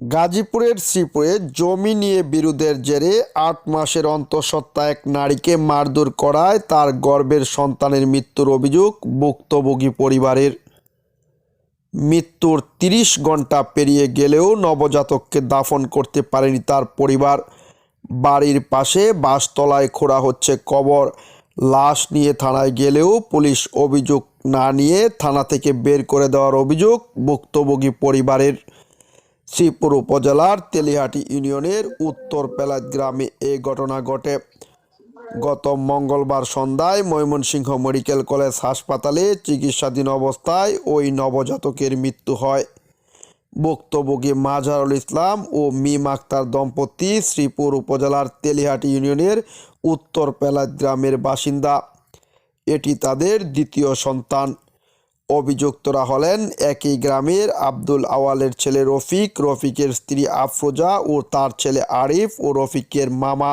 গাজীপুরের শ্রীপুরে জমি নিয়ে বিরোধের জেরে আট মাসের অন্তঃসত্ত্বা এক নারীকে মারধর করায় তার গর্ভের সন্তানের মৃত্যুর অভিযোগ ভুক্তভোগী পরিবারের। মৃত্যুর তিরিশ ঘণ্টা পেরিয়ে গেলেও নবজাতককে দাফন করতে পারেনি তার পরিবার। বাড়ির পাশে বাসতলায় খোঁড়া হচ্ছে কবর। লাশ নিয়ে থানায় গেলেও পুলিশ অভিযোগ না নিয়ে থানা থেকে বের করে দেওয়ার অভিযোগ ভুক্তভোগী পরিবারের। শ্রীপুর উপজেলার তেলিহাটি ইউনিয়নের উত্তর পেলাত গ্রামে এই ঘটনা ঘটে। গত মঙ্গলবার সন্ধ্যায় ময়মনসিংহ মেডিকেল কলেজ হাসপাতালে চিকিৎসাধীন অবস্থায় ওই নবজাতকের মৃত্যু হয়। ভুক্তভোগী মাঝারুল ইসলাম ও মিম আক্তার দম্পতি শ্রীপুর উপজেলার তেলিহাটি ইউনিয়নের উত্তর পেলাত গ্রামের বাসিন্দা। এটি তাদের দ্বিতীয় সন্তান। অভিযুক্তরা হলেন একই গ্রামের আব্দুল আওয়ালের ছেলে রফিক, রফিকের স্ত্রী আফরোজা ও তার ছেলে আরিফ ও রফিকের মামা।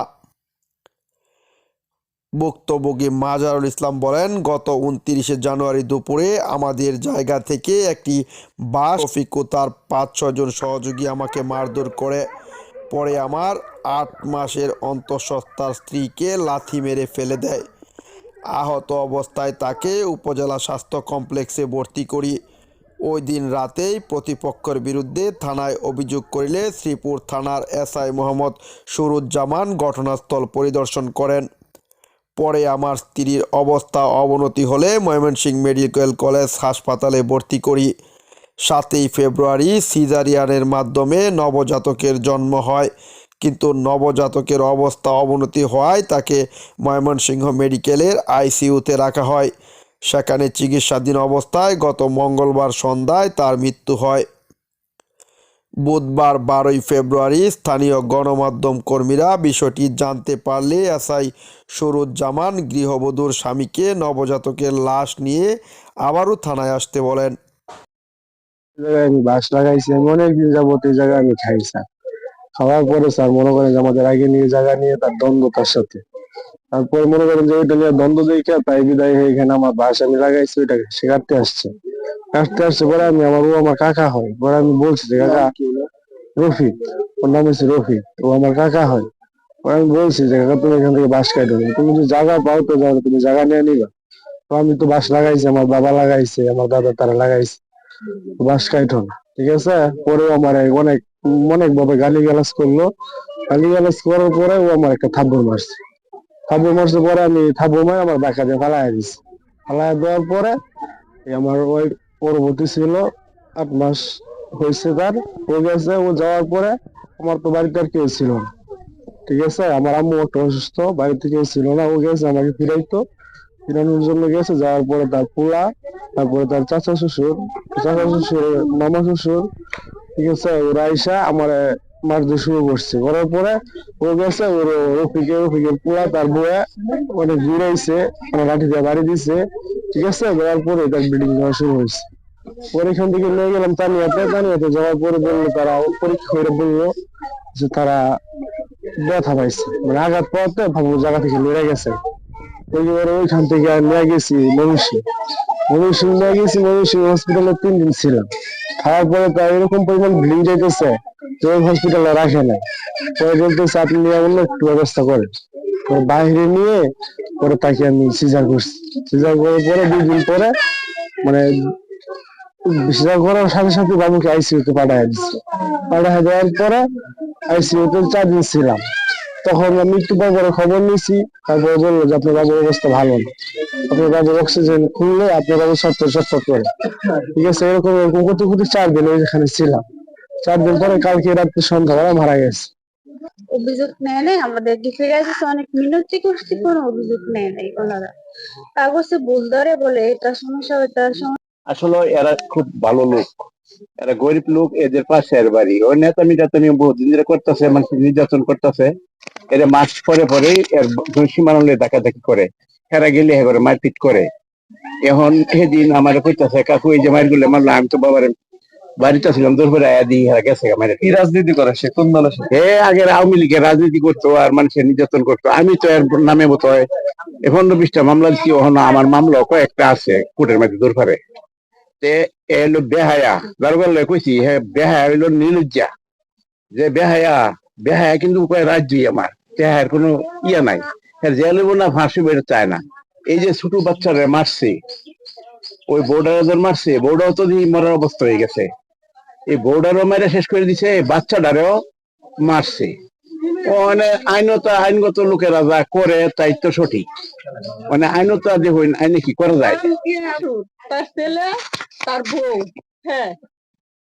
ভুক্তভোগী মাজারুল ইসলাম বলেন, গত উনত্রিশে জানুয়ারি দুপুরে আমাদের জায়গা থেকে একটি বাস রফিক ও তার পাঁচ ছজন সহযোগী আমাকে মারধর করে। পরে আমার আট মাসের অন্তঃসত্ত্বার স্ত্রীকে লাথি মেরে ফেলে দেয়। আহত অবস্থায় তাকে উপজেলা স্বাস্থ্য কমপ্লেক্সে ভর্তি করি। ওই দিন রাতেই প্রতিপক্ষের বিরুদ্ধে থানায় অভিযোগ করিলে শ্রীপুর থানার এসআই মোহাম্মদ সুরুজ্জামান ঘটনাস্থল পরিদর্শন করেন। পরে আমার স্ত্রীর অবস্থা অবনতি হলে ময়মনসিংহ মেডিকেল কলেজ হাসপাতালে ভর্তি করি। সাতই ফেব্রুয়ারি সিজারিয়ানের মাধ্যমে নবজাতকের জন্ম হয়। কিন্তু নবজাতকের অবস্থা অবনতি হওয়ায় তাকে ময়মনসিংহ মেডিকেলের আইসিইউতে রাখা হয়। সেখানে চিকিৎসাধীন অবস্থায় গত মঙ্গলবার সন্ধ্যায় তার মৃত্যু হয়। বুধবার বারোই ফেব্রুয়ারি স্থানীয় গণমাধ্যম কর্মীরা বিষয়টি জানতে পারলে এসআই সরুজ্জামান গৃহবধূর স্বামীকে নবজাতকের লাশ নিয়ে আবারও থানায় আসতে বলেন। আমি বাস লাগাইছি, আমি অনেকদিন যাবত এই জায়গায় আমি খাই স্যার। খাওয়ার পরে স্যার মনে করেন যে আমাদের আগে নিয়ে জায়গা নিয়ে তার দ্বন্দ্ব তার সাথে। তারপর মনে করেন যে ওইটা নিয়ে দ্বন্দ্ব দেখে তাই বিদায় হয়ে এখানে আমার বাস আমি লাগাইছি ওইটাকে সে কাটতে আসছে। কাটতে আসছে পরে আমি আমার ও আমার কাকা হয় পরে আমি বলছি যে কাকা রফিক ওর নাম হচ্ছে রফিক ও আমার কাকা হয়। পরে আমি বলছি যে কাকা তুমি এখান থেকে বাস কাটো তুমি যদি জায়গা পাও তো যাও তুমি জায়গা নিয়ে নিবা। তো আমি তো বাস লাগাইছি আমার বাবা লাগাইছে আমার দাদা তারা লাগাইছে। বাস কাইটো না ঠিক আছে? পরেও আমার অনেক অনেক ভাবে গালি গালাজ করল। গালি গালাজ করার পরে ও আমার একটা থাপ্পড় মারছে। থাপ্পড় মারছে পরে আমি থাপ্পড় মারে আমার বাঁকা দিয়ে ফালাই দিছি। ফালাই দেওয়ার পরে আমার ওই পরবর্তী ছিল আট মাস হয়েছে তার। ও গেছে, ও যাওয়ার পরে আমার তো বাড়িতে আর কেউ ছিল না। ঠিক আছে? আমার আম্মু একটু অসুস্থ, বাড়িতে কেউ ছিল না। ও গেছে আমাকে ফিরাইতো। ফিরানোর জন্য গেছে, যাওয়ার পরে তার পোলা, তারপরে তার চাচা শ্বশুর চাচা শ্বশুর, মামা শ্বশুর ঠিক আছে ওরা আইসা আমার মারতে শুরু করছে। করার পরে ও গেছে ওর রফিকে, রফিকের পোলা তার বয়ে অনেক ঘুরাইছে আমার লাঠি দিয়ে বাড়ি দিছে, ঠিক আছে? দেওয়ার পরে তার ব্লিডিং দেওয়া শুরু হয়েছে। পরে এখান থেকে নিয়ে গেলাম তানিয়াতে। তানিয়াতে যাওয়ার পরে বলল তারা পরীক্ষা করে বলল যে তারা ব্যথা পাইছে। মানে আঘাত পাওয়াতে ভাবলো জায়গা থেকে লড়ে গেছে। এবারে ওইখান থেকে নিয়ে গেছি ময়মনসিং ময়মনসিং নিয়ে গেছি ময়মনসিং হসপিটালে তিন দিন ছিলাম। খাওয়ার পরে এরকম পরিমাণ ভিড় যাইতেছে ওই হসপিটালে রাখে না পরে বলতেছে, আপনি নিয়ে বললে একটু ব্যবস্থা করেন। বাইরে নিয়ে পরে তাকে আমি সিজার করছি। সিজার করার পরে দুই দিন পরে মানে সিজার করার সাথে সাথে বাবুকে আইসিইউতে পাঠায় দিচ্ছে পাঠায় দেওয়ার পরে আইসিইউতে চার দিন ছিলাম। তখন আমি একটু পর খবর নিয়েছি তারপরে বলল যে আপনার বাবুর অবস্থা ভালো না। আপনার বাবুর অক্সিজেন খুললে আপনার বাবু সত্তর সত্তর করে। ঠিক আছে এরকম এরকম করতে করতে চার দিন ওই যেখানে ছিলাম। চার দিন পরে কালকে রাত্রে সন্ধ্যাবেলা মারা গেছে। অভিযোগ নেয় নাই আমাদের অনেক মিনতি করছি কোনো অভিযোগ নেয় নাই ওনারা। কাগজে ভুল ধরে বলে এটা সমস্যা ওটা সমস্যা আসলে এরা খুব ভালো লোক। এরা গরিব লোক এদের পাশে এর বাড়ি। ওই নেতা নির্যাতন বহুদিন ধরে করতেছে মানুষ নির্যাতন করতেছে। এরা মাস পরে পরে এর সীমানলে ডাকাডাকি করে। এরা গেলে হে করে মারপিট করে। এখন সেদিন আমার কইতাছে কাকু এই যে মারগুলো মারলো আমি তো বাবার বাড়িতে ছিলাম দূর করে আয়া দিই এরা গেছে আমার কি রাজনীতি করে সে? কোন দলে? এ আগে আওয়ামী লীগের রাজনীতি করতো আর মানুষের নির্যাতন করতো। আমি তো এর নামে মতো হয় এখন বিশটা মামলা দিচ্ছি ওখানে আমার মামলা কয়েকটা আছে কোর্টের মধ্যে দূর করে তে এ হলো বেহায়া। দারোগার লয় কইছি হে বেহায়া হইল নিলজ্জা যে বেহায়া বেহায়া কিন্তু কয় রাজ্যই আমার। বেহায়ের কোনো ইয়ে নাই। জেলে না, ফাঁসি বেরো চায় না। এই যে ছোট বাচ্চারা মারছে, ওই বোর্ডার মারছে বোর্ডার তো মরার অবস্থা হয়ে গেছে। এই বোর্ডারও মেরে শেষ করে দিছে বাচ্চাটারেও মারছে। মানে আইনত, আইনগত লোকেরা যা করে, তাই তো সঠিক। মানে আইনত যে হইন, আইনে কি করা যায়? তার ছেলে, তার বউ হ্যাঁ।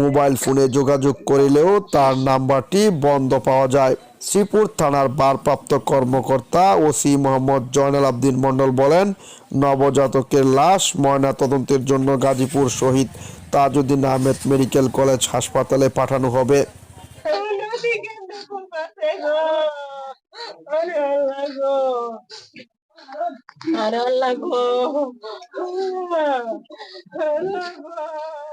মোবাইল ফোনে যোগাযোগ করিলেও তার নাম্বারটি বন্ধ পাওয়া যায় শ্রীপুর থানার ভারপ্রাপ্ত কর্মকর্তা ওসি মোহাম্মদ জয়নাল আবদিন মণ্ডল বলেন, নবজাতকের লাশ ময়না তদন্তের জন্য গাজীপুর শহীদ তাজউদ্দিন আহমেদ মেডিকেল কলেজ হাসপাতালে পাঠানো হবে। আরে আল্লাহ গো। আল্লাহ গো।